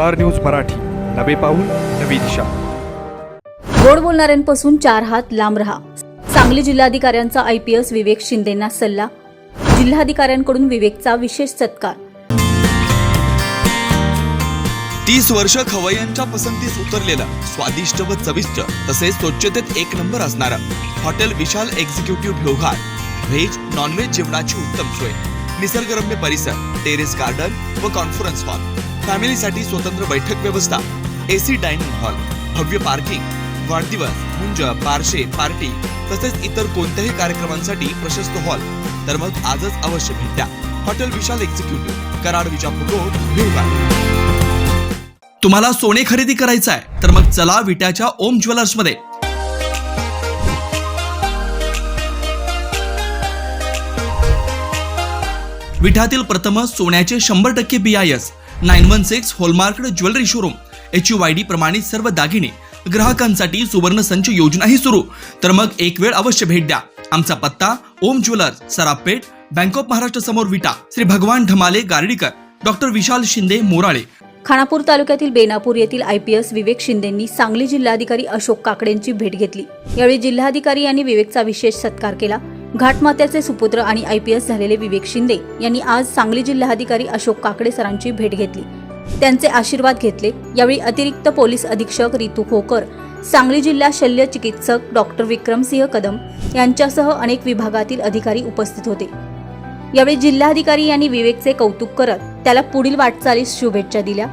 Star news Marathi. नवे पाऊल नवी दिशा. गोड बोलणाऱ्यांपासून चार हात लांब रहा. सांगली जिल्हाधिकाऱ्यांचा आय पी एस विवेक शिंदेंना सल्ला. जिल्हाधिकाऱ्यांकडून विवेकचा विशेष सत्कार. तीस वर्ष खवय्यांच्या पसंतीस उतरलेलं स्वादिष्ट व चविष्ट तसेच स्वच्छतेत एक नंबर असणारं hotel Vishal executive Lohar. Veg non veg जेवणाची उत्तम सोय. निसर्गरम्य परिसर टेरेस गार्डन व कॉन्फरन्स हॉल फॅमिलीसाठी स्वतंत्र बैठक व्यवस्था एसी डायनिंग हॉल भव्य पार्किंग वाढदिवस मुंज बारशे पार्टी तसेच इतर कोणत्याही कार्यक्रमांसाठी प्रशस्त हॉल. तर मग आजच अवश्य भेट द्या. Hotel Vishal executive Karad Vijapur road Bhivgaon तुम्हाला सोने खरेदी करायचं आहे तर मग चला विट्याच्या ओम ज्वेलर्समध्ये. विठातील प्रथम सोन्याचे शंभर टक्के B I S nine one six hallmarked jewellery showroom. H U Y D प्रमाणित सर्व दागिने ग्राहकांसाठी सुवर्ण संच योजनाही सुरू. तर मग एक वेळ अवश्य भेट द्या. आमचा पत्ता Om jewellers Sarapeth bank of Maharashtra समोर विटा श्री भगवान ढमाले गार्डीकर डॉक्टर विशाल शिंदे मोराळे. खानापूर तालुक्यातील बेनापूर येथील आय पी एस विवेक शिंदेंनी सांगली जिल्हाधिकारी अशोक काकडेंची भेट घेतली. यावेळी जिल्हाधिकारी यांनी विवेकचा विशेष सत्कार केला. घाटमात्याचे सुपुत्र आणि आय पी एस झालेले विवेक शिंदे यांनी आज सांगली जिल्हाधिकारी अशोक काकडे सरांची भेट घेतली. त्यांचे आशीर्वाद घेतले. यावेळी अतिरिक्त पोलीस अधीक्षक रितू खोकर सांगली जिल्हा शल्य चिकित्सक डॉक्टर विक्रमसिंह कदम यांच्यासह अनेक विभागातील अधिकारी उपस्थित होते. यावेळी जिल्हाधिकारी यांनी विवेकचे कौतुक करत त्याला पुढील वाटचालीस शुभेच्छा दिल्या.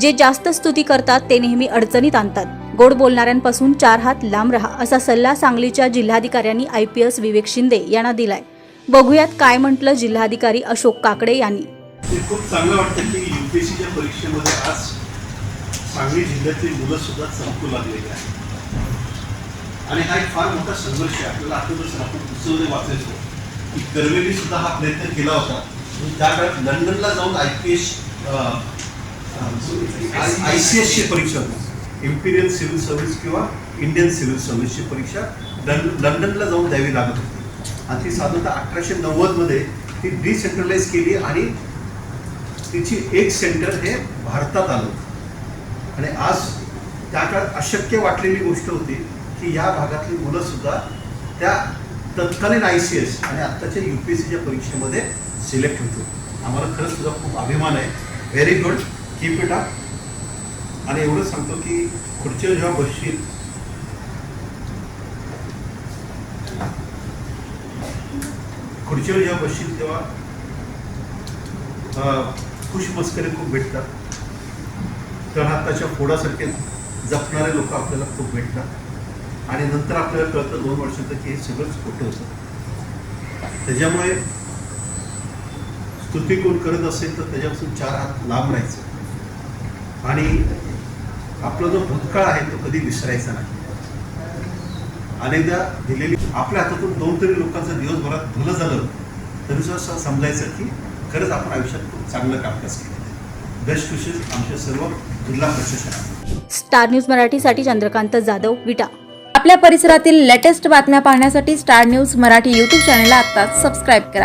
जे जास्त स्तुती करतात ते नेहमी अडचणीत आणतात. गोड बोलणाऱ्यांपासून चार हात लांब रहा असा सल्ला सांगलीच्या जिल्हाधिकाऱ्यांनी I P S Vivek Shinde यांना दिलाय. बघूयात काय म्हटलं जिल्हाधिकारी अशोक काकडे यांनी. खूप चांगलं वाटतं की युपीएससीच्या परीक्षेमध्ये आज सांगली जिल्ह्यातली मुलं सुद्धा चमकू लागलेली आहेत. आणि हा एक फार मोठा संघर्ष आहे. आपल्याला आठवतच आपण पुस्तकामध्ये वाचायचो की कर्वेने सुद्धा हा प्रयत्न केला होता. त्या काळात लंडनला जाऊन I P S I C एसची परीक्षा होती. इम्पिरियल सिव्हिल सर्व्हिस किंवा इंडियन सिव्हिल सर्व्हिसची परीक्षा लं- लंडनला जाऊन द्यावी लागत होती. आणि ती साधारणतः अठराशे नव्वदमध्ये ती डिसेंट्रलाइज केली आणि तिची एक सेंटर हे भारतात आलं आणि आज त्या काळात अशक्य वाटलेली गोष्ट होती की या भागातली मुलं सुद्धा त्या तत्कालीन आय सी एस आणि आत्ताच्या यू पी एस सीच्या परीक्षेमध्ये सिलेक्ट होतो. आम्हाला खरंच सुद्धा खूप अभिमान आहे. Very good keep it up आणि एवढं सांगतो की खुर्चीवर जेव्हा बसशील खुर्चीवर जेव्हा बसशील तेव्हा खुश मस्करे खूप भेटतात. तर हाताच्या फोडासारखे जपणारे लोक आपल्याला खूप भेटतात. आणि नंतर आपल्याला कळतं दोन वर्षाचं की हे सगळंच खोटं होतं. त्याच्यामुळे स्तुती कोण करत असेल तर त्याच्यापासून चार हात लांब राहायचं. आणि आपला जो भूतकाळ आहे तो कधी विसरायचा नाही. अनेकदा दिलेली आपल्या हातातून दोन तरी लोकांचं दिवसभरात भलं झालं तरी सुद्धा असं समजायचं की खरंच आपण आयुष्यात खूप चांगलं कामकाज केलं. बेस्ट विशेष आमच्या सर्व जिल्हा प्रशासनाला. स्टार न्यूज मराठीसाठी चंद्रकांत जाधव विटा. आपल्या परिसरातील लेटेस्ट बातम्या पाहण्यासाठी स्टार न्यूज मराठी यूट्यूब चॅनलला आत्ताच सबस्क्राईब करा.